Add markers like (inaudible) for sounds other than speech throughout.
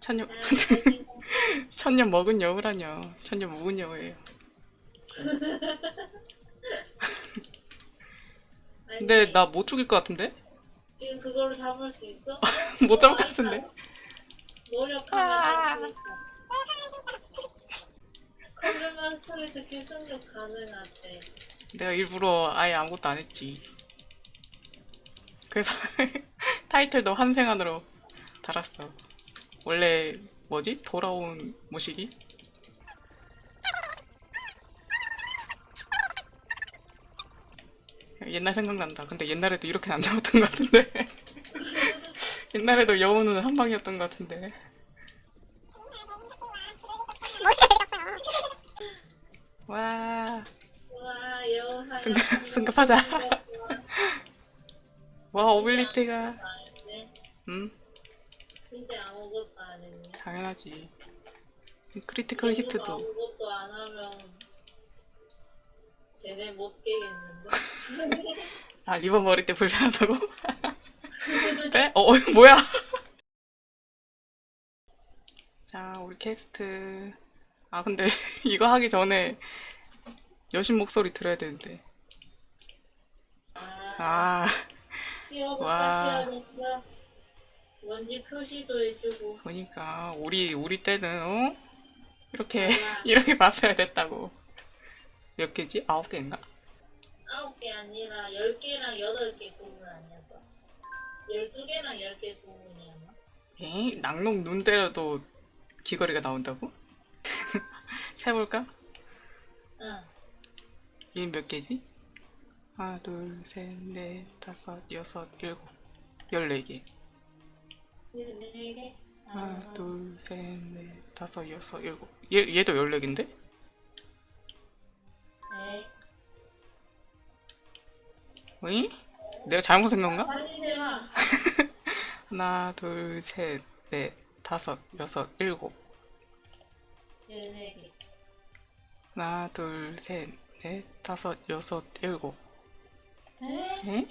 천년. (laughs) 천년 먹은 여우라뇨. 천년 묵은 여우예요. 근데 나 못 죽일 것 같은데? 지금 그걸로 잡을 수 있어? (laughs) 못 잡을 것 같은데? 노력하면 아. 할수 있어. 컴퓨터 마스터에서 계속력 가능하대. 내가 일부러 아예 아무것도 안 했지. 그래서 (laughs) 타이틀도 환생안으로 달았어. 원래 뭐지? 돌아온 모시기? 옛날 생각난다. 근데 옛날에도 이렇게는 안 잡았던 것 같은데. (laughs) 옛날에도 여우는 한 방이었던 것 같은데. 와. 승급- 승급하자. (laughs) 와 오빌리티가? 음, 당연하지. 크리티컬 히트도 아무것도 안 하면 쟤네 못 깨겠는데? (laughs) 아 리본 머리 때 불편하다고? 네? 어, 어 뭐야? (laughs) 자 우리 캐스트 아 근데 (laughs) 이거 하기 전에 여신 목소리 들어야 되는데 아, 아 와. 원지 표시도 해주고 보니까 우리 우리 때는 어? 이렇게 아. (laughs) 이렇게 봤어야 됐다고 몇 개지? 아홉 개인가? 아홉 개 아니라 열 개랑 여덟 개 구분 아니었어? 열두 개랑 열 개 구분이었나? 에이 낙농 눈 때려도 귀걸이가 나온다고? (laughs) 세볼까? 응. 얘는 몇 개지? 하나, 둘, 셋, 넷, 다섯, 여섯, 일곱, 열네 개. 네 개. 하나, 아, 둘, 셋, 넷, 다섯, 여섯, 일곱. 얘 얘도 열네 개인데? 네. 어이? 내가 잘못 해봐. (laughs) 하나, 둘, 셋, 넷, 다섯, 여섯, 일곱. 개. 하나, 둘, 셋, 넷, 다섯, 여섯, 일곱. 에? 에?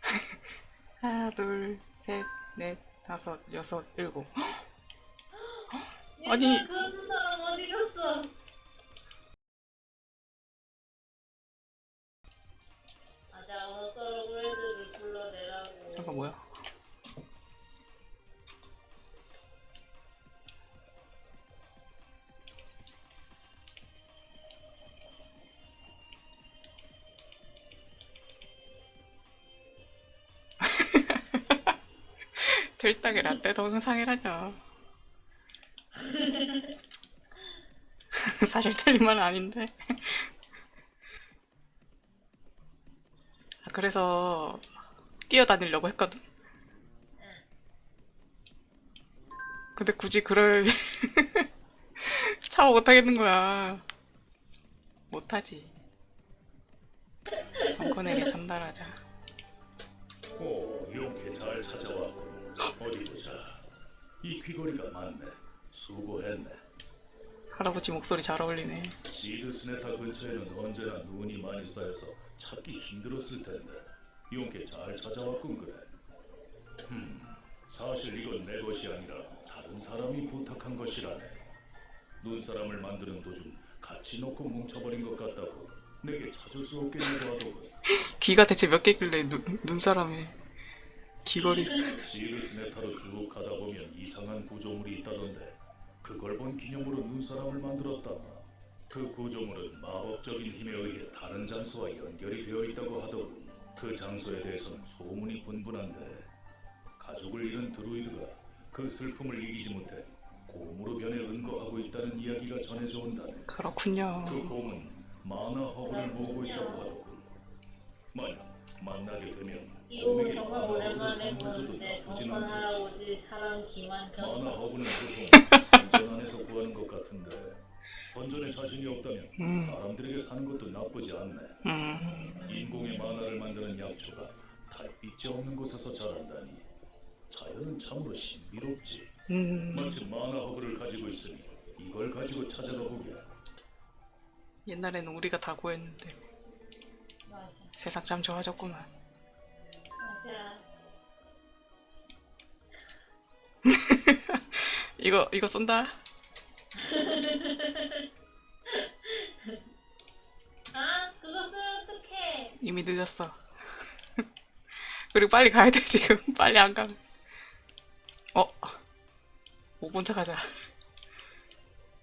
(laughs) 하나, 둘, 셋, 넷, 다섯, 여섯, 일곱. (gasps) 아니. 들딱에 라떼 동상이라죠. (laughs) 사실 틀린 말은 아닌데. 아, 그래서 뛰어다니려고 했거든. 근데 굳이 그럴 (laughs) 참아 못하겠는 거야. 못하지. 덩컨에게 전달하자. 오, 이렇게 잘 찾아왔군. 어디 보자. 이 귀걸이가 많네. 수고했네. 할아버지 목소리 잘 어울리네. 시드 스네타 근처에는 언제나 눈이 많이 쌓여서 찾기 힘들었을 텐데 용케 잘 찾아왔군 그래. 음, 사실 이건 내 것이 아니라 다른 사람이 부탁한 것이라네. 눈사람을 만드는 도중 같이 놓고 뭉쳐버린 것 같다고 내게 찾을 수 없겠냐고 하더군. 귀가 대체 몇 개길래 눈, 눈사람에 귀걸이. 시르 스네타로 쭉 가다 보면 이상한 구조물이 있다던데 그걸 본 기념으로 눈사람을 만들었다. 그 구조물은 마법적인 힘에 의해 다른 장소와 연결이 되어 있다고 하더군. 그 장소에 대해서는 소문이 분분한데 가족을 잃은 드루이드가 그 슬픔을 이기지 못해 곰으로 변해 은거하고 있다는 이야기가 전해져 온다네. 그렇군요. 그 곰은 마나 허브를 모으고 있다고 하더군. 만약 만나게 되면 던전에 자신이 없다면 음. 사람들에게 사는 것도 나쁘지 않네. 음, 인공의 만화를 만드는 약초가 달빛이 없는 곳에서 자란다니 자연은 참으로 신비롭지. 음. 마침 마나 허브를 가지고 있으니 이걸 가지고 찾아가 보게. 옛날에는 우리가 다 구했는데 맞아 세상 참 좋아졌구만. 이거 이거 쏜다. 아 그거 어떡해 이미 늦었어. 그리고 빨리 가야 돼 지금. (laughs) 빨리 안 가면. 어. 5분 차 가자.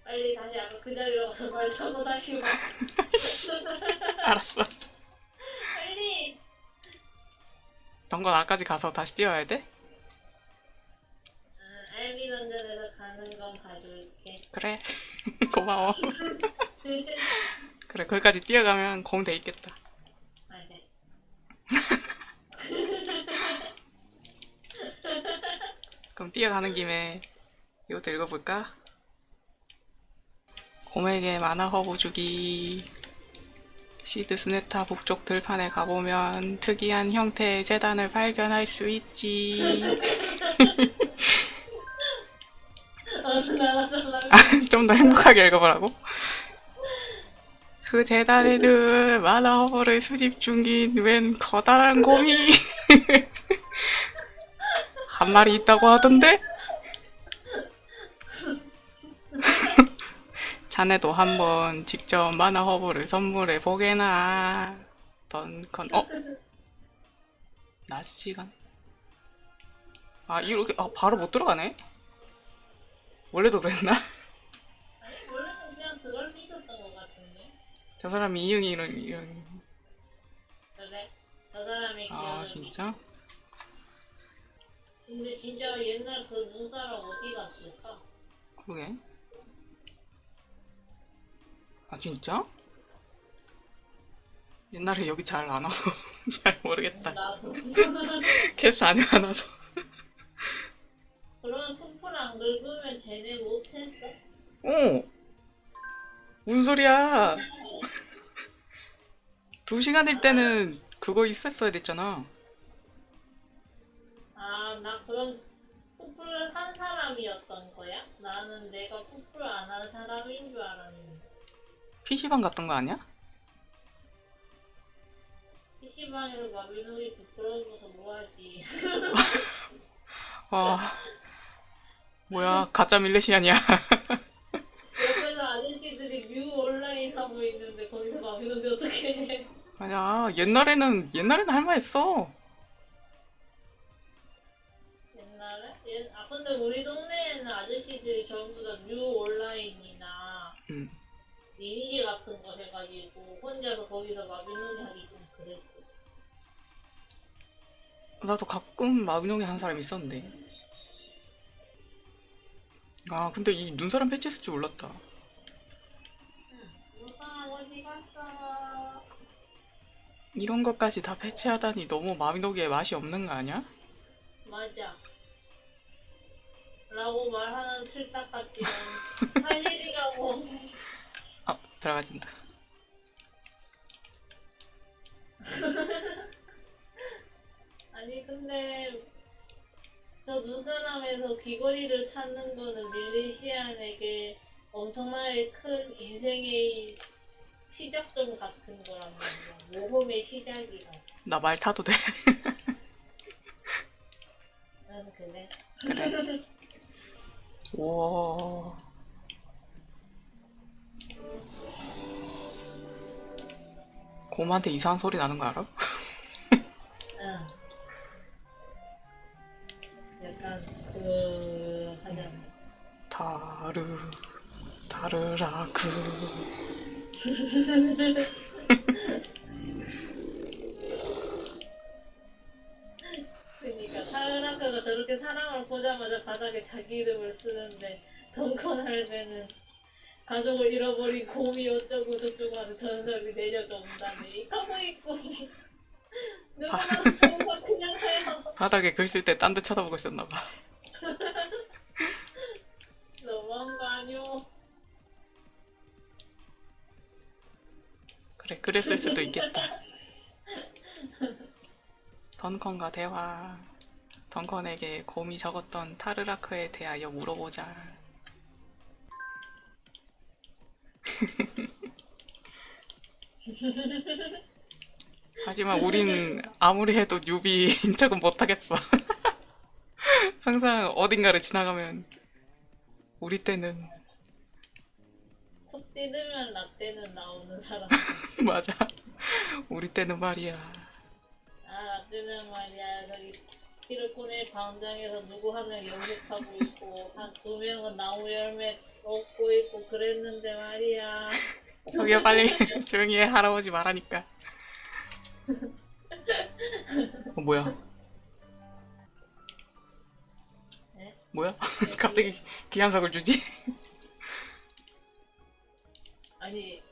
빨리 다시 아까 그 자리로 가서 말 타고 다시 와 (laughs) 알았어. 빨리 덩건 아까지 가서 다시 뛰어야 돼? 가는 건 그래. (laughs) 고마워. (laughs) 그래 거기까지 뛰어가면 공 돼 있겠다. 맞아 (laughs) 그럼 뛰어가는 김에 이것도 읽어볼까? 곰에게 만화 허브 주기 시드 스네타 북쪽 들판에 가보면 특이한 형태의 재단을 발견할 수 있지 사람 좀더 행복하게 읽어보라고 그 재단에는 만화 허브를 수집 중인 웬 커다란 곰이 (laughs) 한 마리 있다고 하던데? (laughs) 자네도 한번 직접 만화 허브를 선물해 보게나. 던컨 어? 낮 시간? 아 이렇게 아 바로 못 들어가네? 원래도 그랬나? 아니 (laughs) 원래는 그냥 그걸 미셨던 것 같은데 저 사람이 이응이 이런 이런 그래 저 사람이 아 기억을 진짜? 근데 진짜 옛날 그 눈사람 어디 갔을까? 그러게. 아 진짜? 옛날에 여기 잘 안 와서 (laughs) 잘 모르겠다. 나도 (laughs) 캐스 안에 안 와서. 긁으면 쟤네 못했어? 어. 무슨 소리야? (laughs) 두 시간일 때는 그거 있었어야 됐잖아. 아, 나 그런 풋풀을 한 사람이었던 거야? 나는 내가 풋풀 안한 사람인 줄 알았는데. PC방 갔던 거 아니야? PC방에서 마비노기 부끄러워서 뭐하지? (laughs) 와. 뭐야, 가짜 밀레시안이야. (laughs) 옆에서 아저씨들이 뮤 온라인 하고 있는데 거기서 마비노기 어떻게 해? 아니야, 옛날에는, 옛날에는 할만했어. 옛날에? 옛, 아, 근데 우리 동네에는 아저씨들이 전부 다 뮤 온라인이나 음. 리니지 같은 거 해가지고 혼자서 거기서 마비노기 하기 좀 그랬어. 나도 가끔 마비노기 하는 사람이 있었는데. 아, 근데 이 눈사람 패치했을 줄 몰랐다. 이런 것까지 다 패치하다니 너무 마비노기에 맛이 없는 거 아니야? 맞아. 라고 말하는 틀딱 같지만 사실이라고. 아, 들어가진다. (laughs) 아니 근데 저 눈사람에서 귀걸이를 찾는 거는 밀리시안에게 엄청나게 큰 인생의 시작점 같은 거란 말이야. 모험의 시작이라. 나 말 타도 돼? (laughs) 응 그래. 그래. 우와. 곰한테 이상한 소리 나는 거 알아? 다르 다르라그 그러니까 타르나카가 저렇게 사람을 보자마자 바닥에 자기 이름을 쓰는데 덩컨 할 때는 가족을 잃어버린 곰이 어쩌고 저쩌고 하는 전설이 내려져 온다네. 하고 있고. 누구나 그냥 바닥에 글 쓸 때 딴 데 쳐다보고 있었나 봐. 그래, 그랬을 수도 있겠다. 던컨과 대화. 던컨에게 곰이 적었던 타르라크에 대하여 물어보자. (laughs) 하지만 우린 아무리 해도 뉴비 인 척은 못하겠어. (laughs) 항상 어딘가를 지나가면 우리 때는 콕 찌르면 라떼는 나오는 사람. (laughs) 맞아. 우리 때는 말이야. 아 라떼는 말이야 저기 티르코네 광장에서 누구 한명 연습하고 있고 한 두 명은 나무 열매 얻고 있고 그랬는데 말이야. (laughs) 저기요 빨리 (laughs) 조용히 해 할아버지 말하니까. 어 뭐야? 네? 뭐야? 갑자기 기한석을 주지? 아니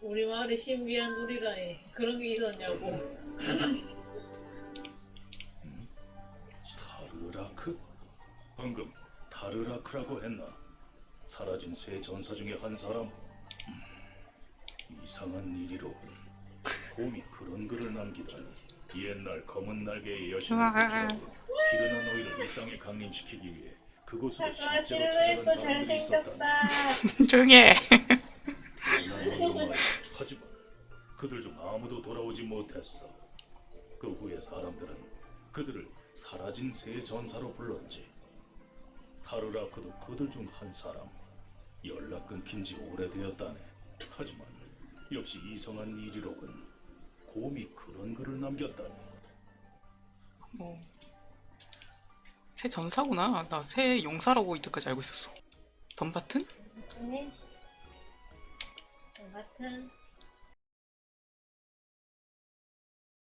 우리 마을에 신비한 놀이라니 그런 게 있었냐고. 타르라크? 방금 타르라크라고 했나? 사라진 세 전사 중에 한 사람? 음, 이상한 일이로군. 곰이 그런 글을 남기다니. 옛날 검은 날개의 여신을. 구출하고 티르나 노이를 이 땅에 강림시키기 위해 그곳으로 실제로 찾아간 사람들이 있었다. 잘생겼다. (laughs) 조용히 해. 하지만 그들 중 아무도 돌아오지 못했어. 그 후에 사람들은 그들을 사라진 새 전사로 불렀지. 타르라크도 그들 중 한 사람. 연락 끊긴 지 오래되었다네. 하지만 역시 이상한 일이로군. 곰이 그런 글을 남겼다네. 뭐. 새 전사구나. 나 새 용사라고 이때까지 알고 있었어. 덤바튼? 네. 같은